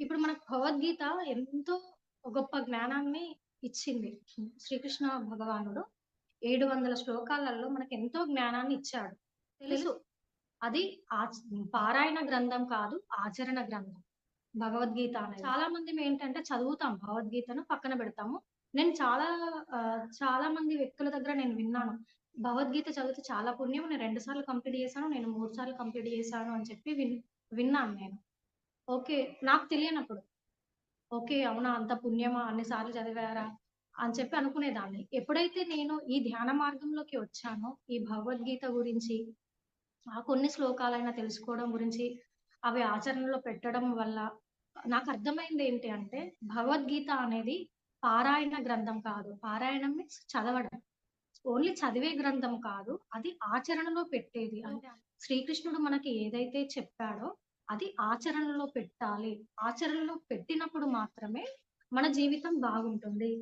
ఇప్పుడు మనకు భగవద్గీత ఎంతో గొప్ప జ్ఞానాన్ని ఇచ్చింది. శ్రీకృష్ణ భగవానుడు 700 శ్లోకాలలో మనకు ఎంతో జ్ఞానాన్ని ఇచ్చాడు. తెలుసు. అది ఆచ్ పారాయణ గ్రంథం కాదు, ఆచరణ గ్రంథం. భగవద్గీత అనేది. చాలా మందిమి ఏంటంటే చదువుతాం భగవద్గీతను పక్కన పెడతాము. నేను చాలా చాలా మంది వ్యక్తుల దగ్గర నేను విన్నాను. భగవద్గీత చదివితే చాలా పుణ్యం. నేను 2 సార్లు కంప్లీట్ చేశాను. నేను 3 సార్లు కంప్లీట్ చేశాను అని చెప్పి విన్ విన్నాను నేను. ఓకే. నాకు తెలియనప్పుడు. ఓకే. అవునా! అంత పుణ్యమా? అన్ని సార్లు చదివారా? అని చెప్పి అనుకునేదాన్ని. ఎప్పుడైతే నేను ఈ ధ్యాన మార్గంలోకి వచ్చానో, ఈ భగవద్గీత గురించి ఆ కొన్ని శ్లోకాలైనా తెలుసుకోవడం గురించి, అవి ఆచరణలో పెట్టడం వల్ల నాకు అర్థమైంది ఏంటి అంటే, భగవద్గీత అనేది పారాయణ గ్రంథం కాదు. పారాయణం మీన్స్ చదవడం. ఓన్లీ చదివే గ్రంథం కాదు. అది ఆచరణలో పెట్టేది. అంటే శ్రీకృష్ణుడు మనకి ఏదైతే చెప్పాడో, అది ఆచరణలో పెట్టాలి. ఆచరణలో పెట్టినప్పుడు మాత్రమే మన జీవితం బాగుంటుంది.